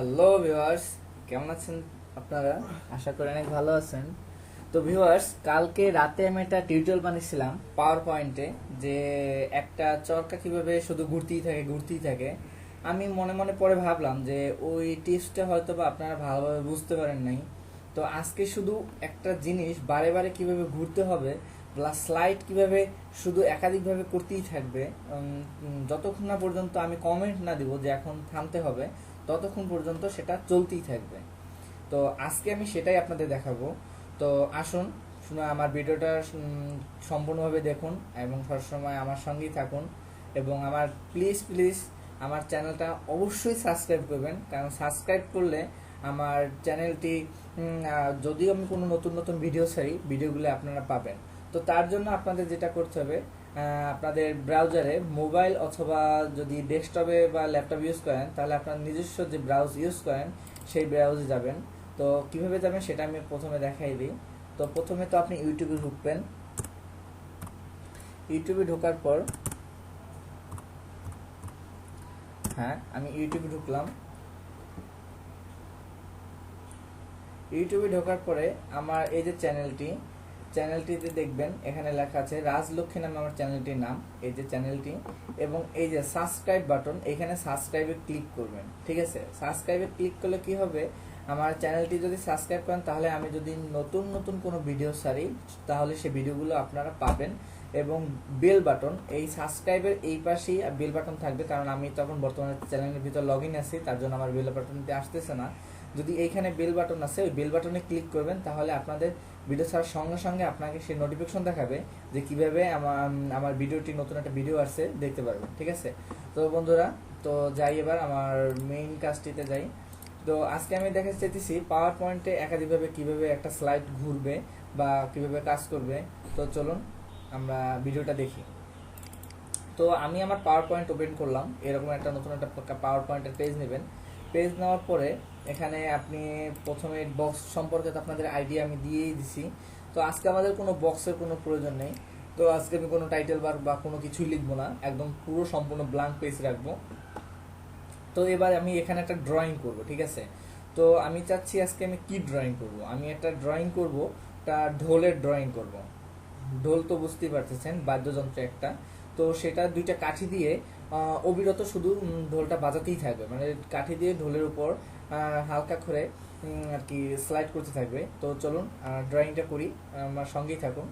Hello viewers কেমন আছেন আপনারা? আশা করি অনেক ভালো আছেন। তো ভিউয়ার্স কালকে রাতে আমি একটা টিউটোরিয়াল বানিয়েছিলাম পাওয়ার পয়েন্টে যে একটা চরকা কীভাবে শুধু ঘুরতেই থাকে ঘুরতেই থাকে। আমি মনে মনে পরে ভাবলাম যে ওই টিপসটা হয়তো বা আপনারা ভালোভাবে বুঝতে পারেন নাই। তো, আজকে শুধু একটা জিনিস, বারে বারে কীভাবে ঘুরতে হবে প্লাস স্লাইড কীভাবে শুধু একাধিকভাবে করতেই থাকবে যতক্ষণ না পর্যন্ত আমি কমেন্ট না দিব যে এখন থামতে হবে ততক্ষণ পর্যন্ত সেটা চলতেই থাকবে। তো আজকে আমি সেটাই আপনাদের দেখাবো। তো আসুন শুনে আমার ভিডিওটা সম্পূর্ণভাবে দেখুন এবং সবসময় আমার সঙ্গেই থাকুন এবং আমার প্লিজ প্লিজ আমার চ্যানেলটা অবশ্যই সাবস্ক্রাইব করবেন। কারণ সাবস্ক্রাইব করলে আমার চ্যানেলটি যদিও আমি কোনো নতুন নতুন ভিডিও ছাড়ি ভিডিওগুলো আপনারা পাবেন। তো তার জন্য আপনাদের যেটা করতে হবে আপনাদের ব্রাউজারে মোবাইল অথবা যদি ডেস্কটপে বা ল্যাপটপ ইউজ করেন, তাহলে আপনার নিজস্ব যে ব্রাউজ ইউজ করেন, সেই ব্রাউজে যাবেন। তো কীভাবে যাবেন সেটা আমি প্রথমে দেখাই দিই। তো প্রথমে তো আপনি ইউটিউবে ঢুকবেন। ইউটিউবে ঢোকার পর হ্যাঁ আমি ইউটিউবে ঢুকলাম। ইউটিউবে ঢোকার পরে আমার এই যে চ্যানেলটি চ্যানেলটিতে দেখবেন, এখানে লেখা আছে রাজলক্ষ্মী নামে আমার চ্যানেলটির নাম, এই যে চ্যানেলটি, এবং এই যে সাবস্ক্রাইব বাটন এখানে সাবস্ক্রাইবে ক্লিক করবেন, ঠিক আছে? সাবস্ক্রাইবে ক্লিক করলে কি হবে? আমার চ্যানেলটি যদি সাবস্ক্রাইব করেন, তাহলে আমি যদি নতুন নতুন কোনো ভিডিও সারি তাহলে সেই ভিডিওগুলো আপনারা পাবেন, এবং বেল বাটন এই সাবস্ক্রাইবের এই পাশেই বেল বাটন থাকবে, কারণ আমি তখন বর্তমানে চ্যানেলের ভিতর লগ ইন আছি, তার জন্য আমার বেল বাটনটি আসতেছে না। যদি এইখানে বেল বাটন আছে, ওই বেল বাটনে ক্লিক করবেন, তাহলে আপনাদের ভিডিও ছাড়ার সঙ্গে সঙ্গে আপনাকে সেই নোটিফিকেশন দেখাবে যে কীভাবে আমার আমার ভিডিওটি নতুন একটা ভিডিও আসছে, দেখতে পারবেন, ঠিক আছে? তো বন্ধুরা, তো যাই এবার, আমার মেইন কাজটিতে যাই। তো আজকে আমি দেখা চাইতেছি পাওয়ার পয়েন্টে একাধিকভাবে কীভাবে একটা স্লাইড ঘুরবে বা কীভাবে কাজ করবে। তো চলুন, আমরা ভিডিওটা দেখি। তো আমি আমার পাওয়ার পয়েন্ট ওপেন করলাম, এরকম একটা নতুন একটা পাওয়ার পয়েন্টের পেজ নেবেন। পেজ নেওয়ার পরে এখানে আপনি প্রথমে বক্স সম্পর্কে তো আপনাদের আইডিয়া আমি দিয়েই দিছি। তো আজকে আমাদের কোনো বক্সের কোনো প্রয়োজন নেই। তো আজকে আমি কোনো টাইটেল বার বা কোনো কিছুই লিখব না। একদম পুরো সম্পূর্ণ ব্ল্যাঙ্ক পেজ রাখব। তো এবার আমি এখানে একটা ড্রয়িং করব, ঠিক আছে? তো আমি চাচ্ছি আজকে আমি কি ড্রয়িং করব? আমি একটা ড্রয়িং করব তা ঢোলের ড্রয়িং করব। ঢোল তো বুঝতেই পারতেছেন, বাদ্যযন্ত্র একটা। তো সেটা দুইটা কাঠি দিয়ে অবিরত শুধু ঢোলটা বাজাতেই থাকবে। মানে কাঠি দিয়ে ঢোলের উপর হালকা করে আর কি স্লাইড করতে থাকবে। তো চলুন ড্রয়িংটা করি, আমার সঙ্গেই থাকুন।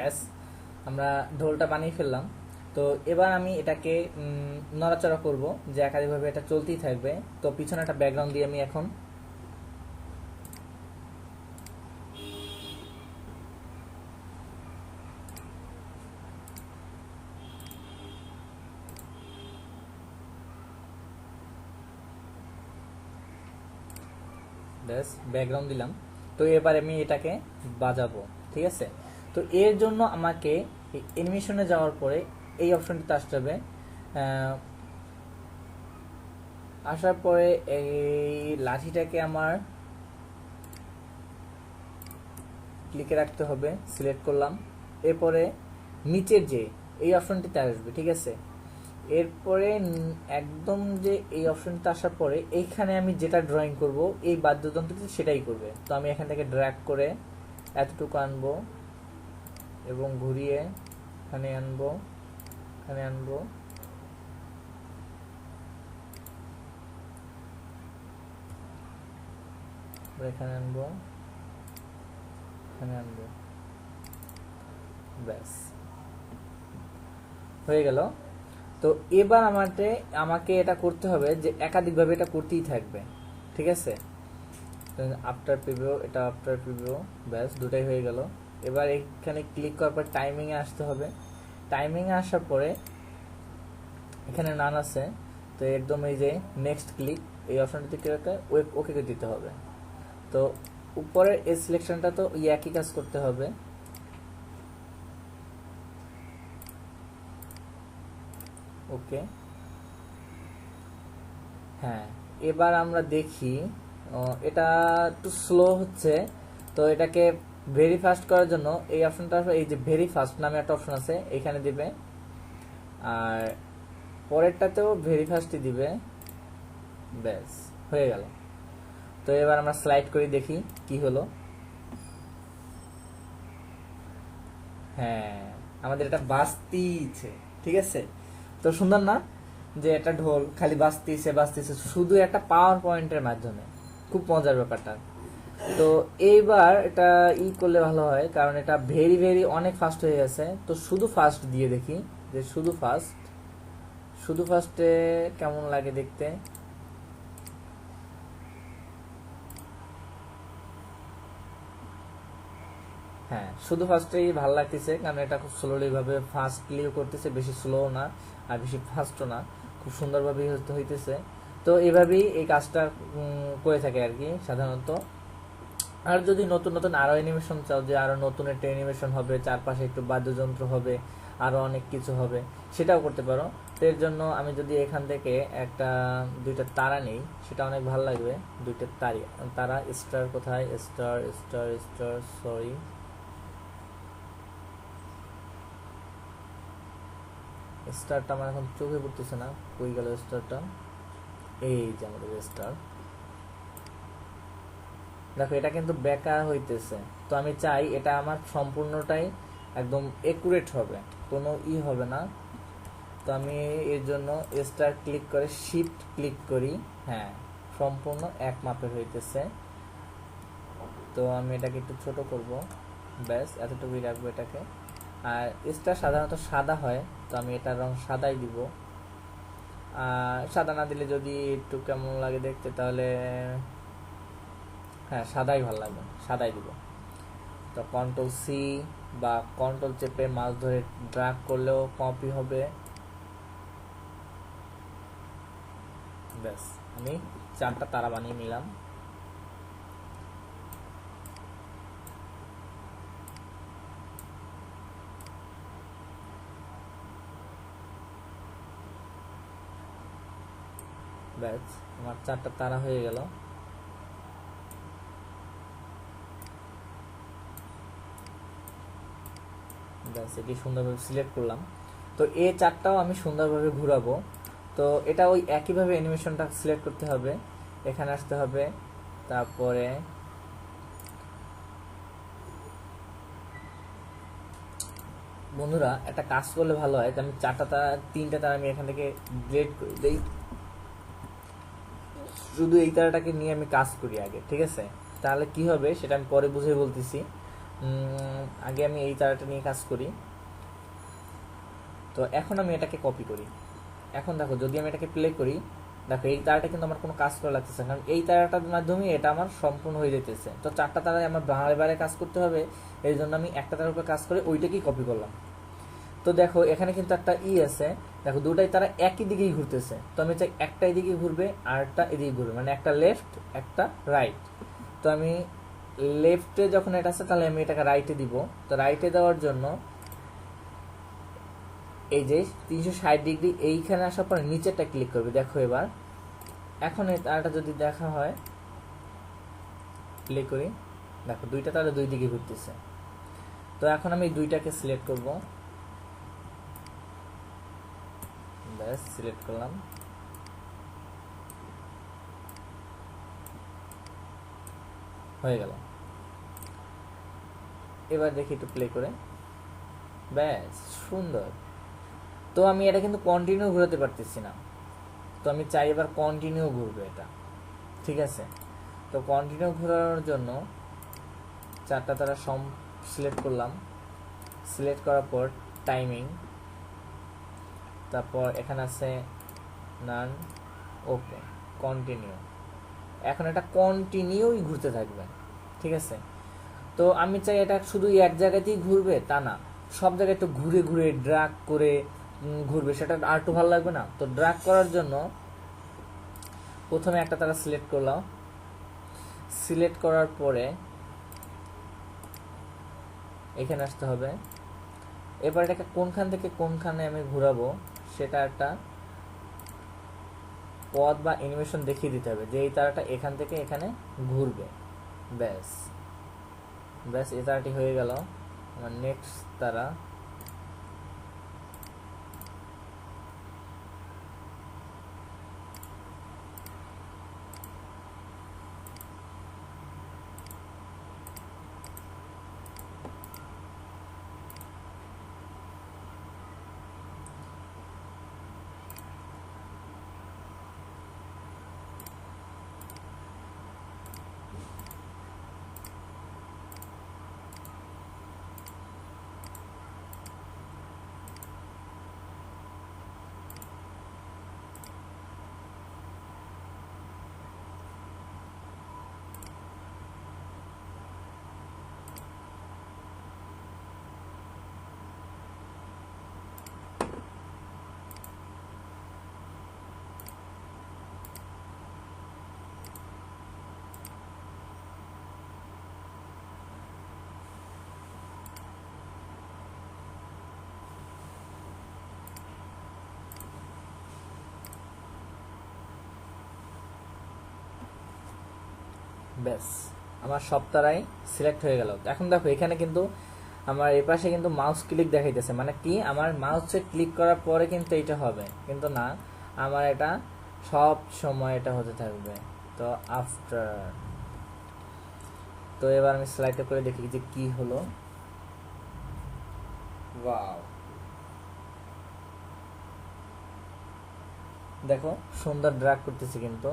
ব্যাস, আমরা ঢোলটা বানিয়ে ফেললাম। তো এবার আমি এটাকে নড়াচড়া করব, যে একাধিকভাবে এটা চলতেই থাকবে। তো পিছনে একটা ব্যাকগ্রাউন্ড দিয়ে আমি এখন ব্যাস ব্যাকগ্রাউন্ড দিলাম। তো এবার আমি এটাকে বাজাবো, ঠিক আছে? তো এর জন্য আমাকে অ্যানিমেশনে যাওয়ার পরে এই অপশনটিতে আসতে হবে। আসার পরে এই লাঠিটাকে আমার ক্লিকে রাখতে হবে সিলেক্ট করলাম। এরপরে নিচের যে এই অপশনটিতে আসবে, ঠিক আছে? এরপরে একদম যে এই অপশনটা আসার পরে এইখানে আমি যেটা ড্রয়িং করব, এই বাদ্যযন্ত্রটি সেটাই করবে। তো আমি এখান থেকে ড্র্যাগ করে এতটুকু আনব। এবং ঘুরিয়ে এখানে আনব এখানে আনব। এখানে আনব এখানে আনব। ব্যাস। হয়ে গেল। তো এবার আমাকে আমাকে এটা করতে হবে যে একাধিকভাবে এটা করতেই থাকবে। ঠিক আছে? আফটার প্রিভিউ এটা আফটার প্রিভিউ ব্যাস, দুটাই হয়ে গেল। এবার এখানে ক্লিক করার পর টাইমিং এ আসতে হবে। টাইমিং এ আসার পরে এখানে নান আছে, তো একদম এই যে নেক্সট ক্লিক এই অপশনটিতে করে ওকে দিতে হবে। তো উপরের এই সিলেকশনটা তো একই কাজ করতে হবে। ওকে হ্যাঁ এবার আমরা দেখি এটা একটু স্লো হচ্ছে, তো এটাকে ভেরি ফাস্ট করার জন্য এই অপশনটা এই যে ভেরি ফাস্ট নামে একটা অপশন আছে, এখানে দিবে। আর পরেরটাতেও ভেরি ফাস্টই দিবে। ব্যাস, হয়ে গেল। তো এবার আমরা স্লাইড করে দেখি কি হলো। হ্যাঁ আমাদের এটা বাজতিছে ঠিক আছে? তো সুন্দর না যে এটা ঢোল, খালি বাজতিছে বাজতিছে শুধু একটা পাওয়ার পয়েন্টের মাধ্যমে। খুব মজার ব্যাপারটা। তো এইবার এটা ই করলে ভালো হয়, কারণ এটা ভেরি ভেরি অনেক ফাস্ট হয়ে গেছে। তো শুধু ফাস্ট দিয়ে দেখি, যে শুধু ফাস্ট শুধু ফাস্টে কেমন লাগে দেখতে? হ্যাঁ শুধু ফার্স্টেই ভালো লাগতেছে, কারণ এটা খুব স্লোলি ভাবে ফাস্টলি করতেছে, বেশি স্লো না, আর বেশি ফাস্টও না, খুব সুন্দরভাবে হতে হইতেছে। তো এভাবেই এই কাজটা করে থাকে আর কি, সাধারণত। আর যদি নতুন নতুন আরও অ্যানিমেশন চাও যে আরও নতুন একটা অ্যানিমেশন হবে, চারপাশে একটু বাদ্যযন্ত্র হবে, আরও অনেক কিছু হবে, সেটাও করতে পারো। তো এর জন্য আমি যদি এখান থেকে একটা, দুইটা তারা নেই, সেটা অনেক ভালো লাগবে। দুইটা তারি, তারা স্টার কোথায়? স্টার স্টার স্টার সরি স্টারটা আমার এখন চোখে পড়তেছে না, কই গেল স্টারটা এই যে আমাদের স্টার দেখো, এটা কিন্তু বেকা হইতেছে। তো আমি চাই এটা আমার সম্পূর্ণটাই একদম একুরেট হবে। কোনো ই হবে না। তো আমি এর জন্য স্টার ক্লিক করে শিফট ক্লিক করি। হ্যাঁ সম্পূর্ণ এক মাপের হইতেছে। তো আমি এটাকে একটু ছোট করব। ব্যাস, এতটুকুই রাখব এটাকে। আর স্টার সাধারণত সাদা হয়, তো আমি এটার রং সাদাই দিব। আর সাদা না দিলে যদি একটু কেমন লাগে দেখতে, তাহলে হ্যাঁ সাদাই ভালো লাগবে, সাদাই দিব। তো কন্ট্রোল সি বা কন্ট্রোল চেপে মাছ ধরে ড্রাগ করলেও কপি হবে। ব্যাস, আমি চারটা তারা বানিয়ে নিলাম। ব্যাস, আমার চারটা তারা হয়ে গেল। ব্যাস এটি সুন্দরভাবে সিলেক্ট করলাম। তো এ চারটাও আমি সুন্দরভাবে ঘুরাবো। তো এটা ওই একইভাবে অ্যানিমেশনটা সিলেক্ট করতে হবে। এখানে আসতে হবে, তারপরে বন্ধুরা, একটা কাজ করলে ভালো হয় আমি চারটা তারা তিনটা তারা আমি এখান থেকে গ্রেড করে দিই। শুধু এই তারাটাকে নিয়ে আমি কাজ করি আগে, ঠিক আছে? তাহলে কি হবে, সেটা আমি পরে বুঝে বলতেছি। আগে আমি এই তারাটা নিয়ে কাজ করি। তো এখন আমি এটাকে কপি করি। এখন দেখো, যদি আমি এটাকে প্লে করি, দেখো এই তারাটা কিন্তু আমার কোনো কাজ করা লাগতেছে কারণ এই তারাটার মাধ্যমে এটা আমার সম্পূর্ণ হয়ে যেতেছে তো চারটা তারায় আমার বারে বারে কাজ করতে হবে, এই জন্য আমি একটা তারার উপরে কাজ করে ওইটাকেই কপি করলাম। তো দেখো, এখানে কিন্তু একটা ই আছে, দেখো দুটাই তারা একই দিকেই ঘুরতেছে। তো আমি চাই একটা এদিকে ঘুরবে আর একটা এদিকে ঘুরবে মানে একটা লেফট একটা রাইট তো আমি লেফটে যখন এটা আছে, তাহলে আমি এটাকে রাইটে দিব। তো রাইটে দেওয়ার জন্য এই যে তিনশো ষাট ডিগ্রি এইখানে আসার পরে নিচেরটা ক্লিক করবে। দেখো এবার। এখন তারটা যদি দেখা হয় প্লে করি। দেখো, দুইটা তাহলে দুই দিকে ঘুরতেছে। তো এখন আমি দুইটাকে সিলেক্ট করব। ব্যাস সিলেক্ট করলাম। হয়ে গেল। এবার দেখি একটু প্লে করে। ব্যাস, সুন্দর। তো আমি এটা কিন্তু কন্টিনিউ ঘোরাতে পারতেছি না। তো আমি চাই এবার কন্টিনিউ ঘুরবে এটা। ঠিক আছে? তো কন্টিনিউ ঘোরানোর জন্য চারটা তারা সম সিলেক্ট করলাম। সিলেক্ট করার পর টাইমিং তারপর এখানে আছে নান ওকে কন্টিনিউ এখন এটা কন্টিনিউই ঘুরতে থাকবে ঠিক আছে? তো আমি চাই এটা শুধু এক জায়গাতেই ঘুরবে, তা না, সব জায়গায় একটু ঘুরে ঘুরে ড্রাগ করে ঘুরবে। সেটা আর একটু ভালো লাগবে না? তো ড্রাগ করার জন্য প্রথমে একটা তারা সিলেক্ট করলাম সিলেক্ট করার পরে এখানে আসতে হবে। এবার এটাকে কোনখান থেকে কোনখানে আমি ঘোরাবো, সেটা একটা পথ বা অ্যানিমেশন দেখিয়ে দিতে হবে যে এই তারাটা এখান থেকে এখানে ঘুরবে। ব্যাস। ব্যাস, এই তারাটি হয়ে গেল। আমার নেক্সট তারা। ব্যাস, আমার সব তারাই সিলেক্ট হয়ে গেল। এখন দেখো, এখানে কিন্তু আমার এই পাশে কিন্তু মাউস ক্লিক দেখাইতেছে। মানে কি? আমার মাউসে ক্লিক করার পরে কিন্তু এটা হবে। কিন্তু না, আমার এটা সব সময় এটা হতে থাকবে। তো আফটার তো এবার আমি স্লাইডে করে দেখি যে কি হলো। ওয়াও দেখো, সুন্দর ড্রাগ করতেছি কিন্তু।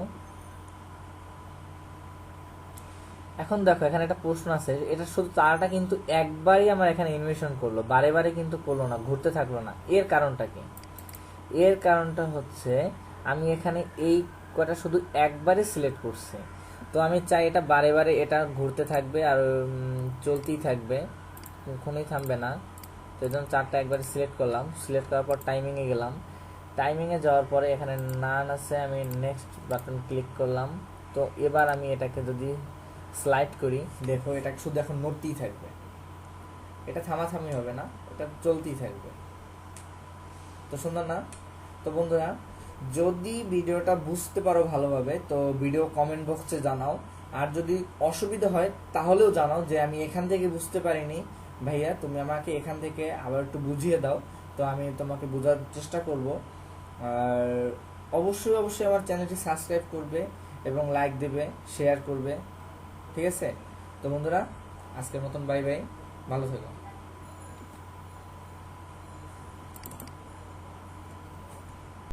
এখন দেখো, এখানে একটা প্রশ্ন আছে, এটা শুধু তারাটা কিন্তু একবারই আমার এখানে ইনভেশন করল, বারে বারে কিন্তু করল না, ঘুরতে থাকল না। এর কারণটা কি? এর কারণটা হচ্ছে, আমি এখানে এই কটা শুধু একবারে সিলেক্ট করছি। তো আমি চাই এটা বারে বারে, এটা ঘুরতে থাকবে আর চলতেই থাকবে কখনোই থামবে না। তো এই জন্য চারটা একবারে সিলেক্ট করলাম সিলেক্ট করার পর টাইমিংয়ে গেলাম। টাইমিংয়ে যাওয়ার পরে এখানে নান আছে, আমি নেক্সট বাটন ক্লিক করলাম। তো এবার আমি এটাকে যদি স্লাইড করি, দেখো এটা শুধু এখন নড়তেই থাকবে। এটা থামাথামি হবে না, এটা চলতেই থাকবে। তো সুন্দর না? তো বন্ধুরা, যদি ভিডিওটা বুঝতে পারো ভালোভাবে, তো ভিডিও কমেন্ট বক্সে জানাও। আর যদি অসুবিধা হয়, তাহলেও জানাও যে আমি এখান থেকে বুঝতে পারিনি। ভাইয়া, তুমি আমাকে এখান থেকে আবার একটু বুঝিয়ে দাও, তো আমি তোমাকে বোঝার চেষ্টা করব। আর অবশ্যই অবশ্যই আমার চ্যানেলটি সাবস্ক্রাইব করবে এবং লাইক দেবে শেয়ার করবে। ঠিক আছে? তো বন্ধুরা আজকের মতন বাই বাই ভালো থেকো।